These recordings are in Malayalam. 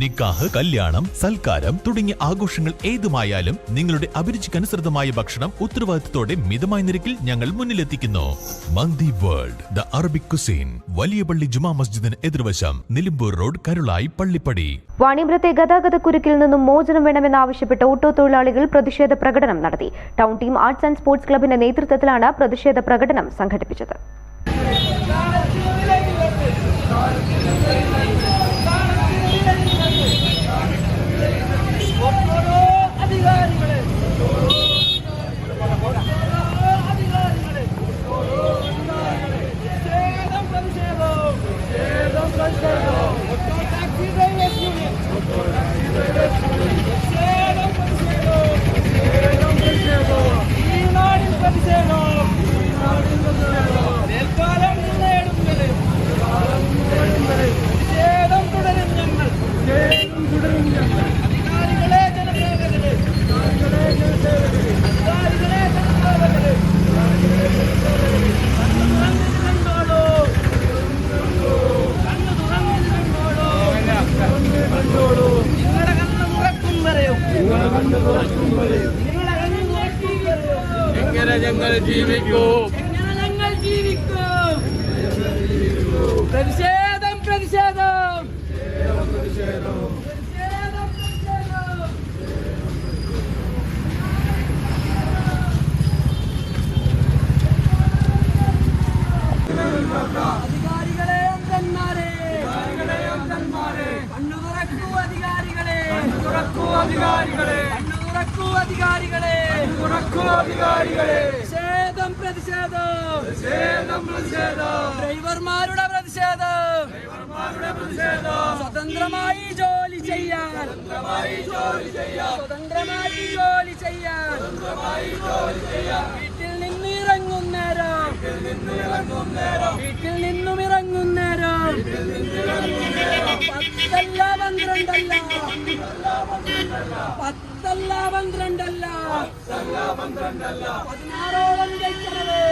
നിക്കാഹ് കല്യാണം സൽക്കാരം തുടങ്ങിയ ആഘോഷങ്ങൾ ഏതുമായാലും നിങ്ങളുടെ അഭിരുചിക്കനുസൃതമായ ഭക്ഷണം ഉത്തരവാദിത്തത്തോടെ മിതമായ നിരക്കിൽ ഞങ്ങൾ മുന്നിലെത്തിക്കുന്നു. Mandi World the Arabic cuisine വലിയ പള്ളി ജുമാ മസ്ജിദിന് എതിർവശം നിലമ്പൂർ റോഡ് കരുളായി പള്ളിപ്പടി. വാണിപുരത്തെ ഗതാഗത കുരുക്കിൽ നിന്നും മോചനം വേണമെന്നാവശ്യപ്പെട്ട് ഓട്ടോ തൊഴിലാളികൾ പ്രതിഷേധ പ്രകടനം നടത്തി. Town team arts and sports ക്ലബിന്റെ നേതൃത്വത്തിലാണ് പ്രതിഷേധ പ്രകടനം സംഘടിപ്പിച്ചത് ഓരോ അധികാരികളെ അധികാരികളെ പ്രതിഷേധം പ്രതിഷേധം പ്രതിഷേധം പ്രതിഷേധം ഓട്ടോ ടാക്സി ഡ്രൈവേഴ്സ് യൂണിയൻ പ്രതിഷേധം പ്രതിഷേധം പ്രതിഷേധം പ്രതിഷേധം ഈ നാടിൽ പ്രതിഷേധം ഈ നാടിൽ പ്രതിഷേധം മേൽക്കാലം നേടുന്നത് പ്രതിഷേധം തുടരും ഞങ്ങൾ പ്രതിഷേധം തുടരും ഞങ്ങൾ അധികാരികളെ ജനസേവകരെ അധികാരികളെ ജനസേവകരെ അധികാരികളെ ജനസേവകരെ കണ്ണു തുറന്നിരുന്നോളൂ കണ്ണു തുറന്നിരുന്നോളൂ കണ്ടോളൂ നിങ്ങളുടെ കണ്ണ് തുറക്കും വരെയും? നിങ്ങളുടെ കണ്ണ് തുറക്കും വരെയും? എങ്ങനെ ഞങ്ങൾ ജീവിക്കും? എങ്ങനെ ഞങ്ങൾ ജീവിക്കും? പ്രതിഷേധം പ്രതിഷേധം പ്രതിഷേധം. തുറക്കൂ അധികാരികളെ. തുറക്കൂ അധികാരികളെ പ്രതിഷേധം പ്രതിഷേധം. പ്രതിഷേധം പ്രതിഷേധം. ഡ്രൈവർമാരുടെ പ്രതിഷേധം. ഡ്രൈവർമാരുടെ പ്രതിഷേധം. സ്വതന്ത്രമായി ജോലി ചെയ്യാൻ. സ്വതന്ത്രമായി ജോലി ചെയ്യാൻ. സ്വതന്ത്രമായി ജോലി ചെയ്യാൻ. സ്വതന്ത്രമായി ജോലി ചെയ്യാൻ. വീട്ടിൽ നിന്ന് ഇറങ്ങുന്നേരം വീട്ടിൽ നിന്ന് ഇറങ്ങുന്നേരം പത്തല്ല പന്ത്രണ്ടല്ല. പന്ത്രണ്ടല്ല. പത്തല്ല പന്ത്രണ്ടല്ല. പതിനാറോളം കൈക്കടവേ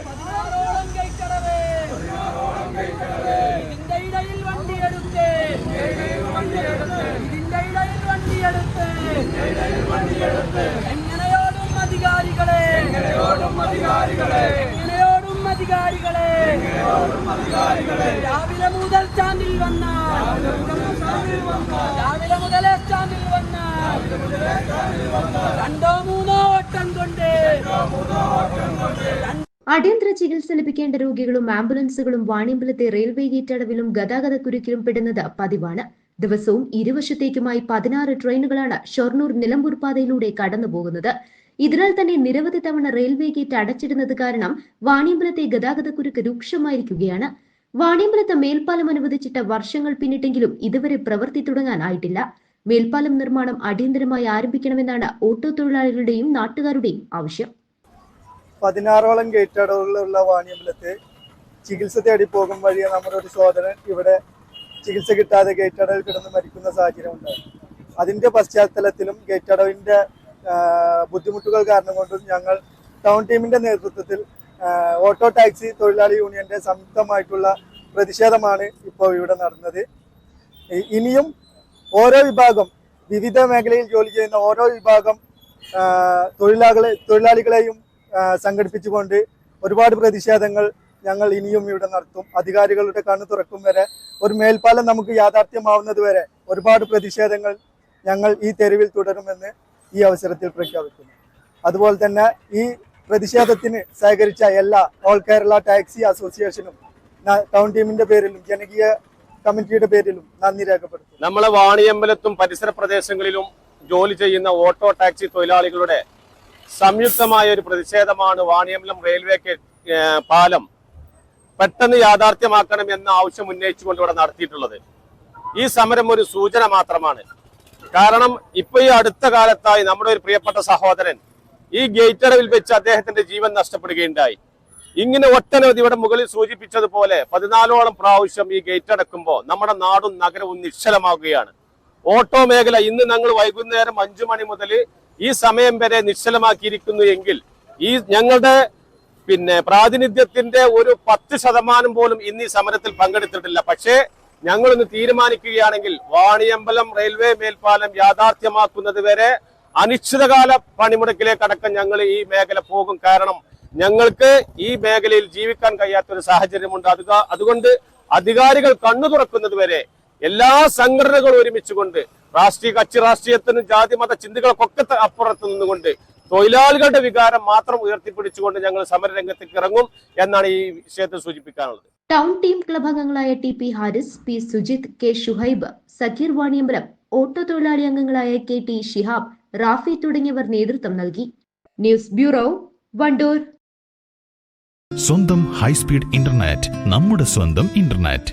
പതിനാറോളം കൈക്കടവേ ഇതിന്റെ ഇടയിൽ വണ്ടിയെടുത്ത് ഇതിന്റെ ഇടയിൽ വണ്ടിയെടുത്ത് എങ്ങനെയോടും അധികാരികളെ എങ്ങനെയോടും അധികാരികളെ. അധികാരികളെ രാവിലെ മുതൽ സ്റ്റാൻഡിൽ വന്ന. രാവിലെ മുതൽ സ്റ്റാൻഡിൽ വന്ന. രണ്ടോ മൂന്നോ ഓട്ടം കൊണ്ട്. അടിയന്തര ചികിത്സ ലഭിക്കേണ്ട രോഗികളും ആംബുലൻസുകളും വാണിയമ്പലത്തെ റെയിൽവേ ഗേറ്റടവിലും ഗതാഗത കുരുക്കിലും പെടുന്നത് പതിവാണ്. ദിവസവും ഇരുവശത്തേക്കുമായി പതിനാറ് ട്രെയിനുകളാണ് ഷൊർണൂർ നിലമ്പൂർ പാതയിലൂടെ കടന്നുപോകുന്നത്. ഇതിനാൽ തന്നെ നിരവധി തവണ റെയിൽവേ ഗേറ്റ് അടച്ചിടുന്നത് കാരണം വാണിയമ്പലത്തെ ഗതാഗതക്കുരുക്ക് രൂക്ഷമായിരിക്കുകയാണ്. വാണിയമ്പലത്ത് മേൽപ്പാലം അനുവദിച്ചിട്ട് വർഷങ്ങൾ പിന്നിട്ടെങ്കിലും ഇതുവരെ പ്രവൃത്തി തുടങ്ങാനായിട്ടില്ല. മേൽപ്പാലം നിർമ്മാണം അടിയന്തരമായി ആരംഭിക്കണമെന്നാണ് ഓട്ടോ തൊഴിലാളികളുടെയും നാട്ടുകാരുടെയും ആവശ്യം. പതിനാറോളം ഗേറ്റ് അടവുകളുള്ള വാണിയമ്പലത്ത് ചികിത്സ തേടി പോകും വഴിയെ നമ്മുടെ ഒരു സഹോദരൻ ഇവിടെ ചികിത്സ കിട്ടാതെ ഗേറ്റ് അടവിൽ കിടന്ന് മരിക്കുന്ന സാഹചര്യം ഉണ്ടായി അതിന്റെ പശ്ചാത്തലത്തിലും ഗേറ്റ് അടവിന്റെ ആ, ബുദ്ധിമുട്ടുകൾ കാരണം കൊണ്ടും ഞങ്ങൾ ടൗൺ ടീമിന്റെ നേതൃത്വത്തിൽ ഓട്ടോ ടാക്സി തൊഴിലാളി യൂണിയന്റെ സംയുക്തമായിട്ടുള്ള പ്രതിഷേധമാണ് ഇപ്പോൾ ഇവിടെ നടന്നത്. ഇനിയും ഓരോ വിഭാഗം വിവിധ മേഖലയിൽ ജോലി ചെയ്യുന്ന ഓരോ വിഭാഗം തൊഴിലാളികളെ തൊഴിലാളികളെയും സംഘടിപ്പിച്ചുകൊണ്ട് ഒരുപാട് പ്രതിഷേധങ്ങൾ ഞങ്ങൾ ഇനിയും ഇവിടെ നടത്തും. അധികാരികളുടെ കണ്ണു തുറക്കും വരെ ഒരു മേൽപ്പാലം നമുക്ക് യാഥാർത്ഥ്യമാവുന്നത് വരെ ഒരുപാട് പ്രതിഷേധങ്ങൾ ഞങ്ങൾ ഈ തെരുവിൽ തുടരുമെന്ന് ഈ അവസരത്തിൽ പ്രഖ്യാപിക്കുന്നു. അതുപോലെ തന്നെ ഈ പ്രതിഷേധത്തിന് സഹകരിച്ച എല്ലാ ഓൾ കേരള ടാക്സി അസോസിയേഷനും ടൗൺ ടീമിന്റെ പേരിലും ജനകീയ കമ്മിറ്റിയുടെ പേരിലും നന്ദി രേഖപ്പെടുത്തുന്നു. നമ്മളെ വാണിയമ്പലത്തും പരിസര പ്രദേശങ്ങളിലും ജോലി ചെയ്യുന്ന ഓട്ടോ ടാക്സി തൊഴിലാളികളുടെ സംയുക്തമായ ഒരു പ്രതിഷേധമാണ് വാണിയമ്പലം റെയിൽവേ പാലം പെട്ടെന്ന് യാഥാർത്ഥ്യമാക്കണം എന്ന ആവശ്യം ഉന്നയിച്ചുകൊണ്ട് ഇവിടെ നടത്തിയിട്ടുള്ളത്. ഈ സമരം ഒരു സൂചന മാത്രമാണ്. കാരണം ഇപ്പൊ ഈ അടുത്ത കാലത്തായി നമ്മുടെ ഒരു പ്രിയപ്പെട്ട സഹോദരൻ ഈ ഗേറ്റടവിൽ വെച്ച് അദ്ദേഹത്തിന്റെ ജീവൻ നഷ്ടപ്പെടുകയുണ്ടായി. ഇങ്ങനെ ഒട്ടനവധി ഇവിടെ മുകളിൽ സൂചിപ്പിച്ചതുപോലെ പതിനാലോളം പ്രാവശ്യം ഈ ഗേറ്റ് അടക്കുമ്പോൾ നമ്മുടെ നാടും നഗരവും നിശ്ചലമാകുകയാണ്. ഓട്ടോ മേഖല ഇന്ന് ഞങ്ങൾ വൈകുന്നേരം അഞ്ചു മണി മുതൽ ഈ സമയം വരെ നിശ്ചലമാക്കിയിരിക്കുന്നു എങ്കിൽ ഈ ഞങ്ങളുടെ പിന്നെ പ്രാതിനിധ്യത്തിന്റെ ഒരു പത്ത് ശതമാനം പോലും ഇന്ന് ഈ സമരത്തിൽ പങ്കെടുത്തിട്ടില്ല. പക്ഷേ ഞങ്ങളൊന്ന് തീരുമാനിക്കുകയാണെങ്കിൽ വാണിയമ്പലം റെയിൽവേ മേൽപ്പാലം യാഥാർത്ഥ്യമാക്കുന്നത് വരെ അനിശ്ചിതകാല പണിമുടക്കിലേക്ക് അടക്കം ഞങ്ങൾ ഈ മേഖല പോകും. കാരണം ഞങ്ങൾക്ക് ഈ മേഖലയിൽ ജീവിക്കാൻ കഴിയാത്ത ഒരു സാഹചര്യമുണ്ട്. അത് അതുകൊണ്ട് അധികാരികൾ കണ്ണു തുറക്കുന്നത് വരെ എല്ലാ സംഘടനകളും ഒരുമിച്ചുകൊണ്ട് രാഷ്ട്രീയ കക്ഷി രാഷ്ട്രീയത്തിനും ജാതി മത ചിന്തകൾക്കൊക്കെ അപ്പുറത്ത് നിന്നുകൊണ്ട് തൊഴിലാളികളുടെ വികാരം മാത്രം ഉയർത്തിപ്പിടിച്ചുകൊണ്ട് ഞങ്ങൾ സമരരംഗത്തേക്ക് ഇറങ്ങും എന്നാണ് ഈ വിഷയത്തിൽ സൂചിപ്പിക്കാനുള്ളത്. ടൗൺ ടീം ക്ലബ് അംഗങ്ങളായ T P Haris P Sujith K Shuhaib Sakkeer Vaniyambalam auto തൊഴിലാളി അംഗങ്ങളായ കെ ടി ഷിഹാബ് റാഫി തുടങ്ങിയവർ നേതൃത്വം നൽകി. News bureau Wandoor. സ്വന്തം ഹൈസ്പീഡ് ഇന്റർനെറ്റ് നമ്മുടെ സ്വന്തം ഇന്റർനെറ്റ്.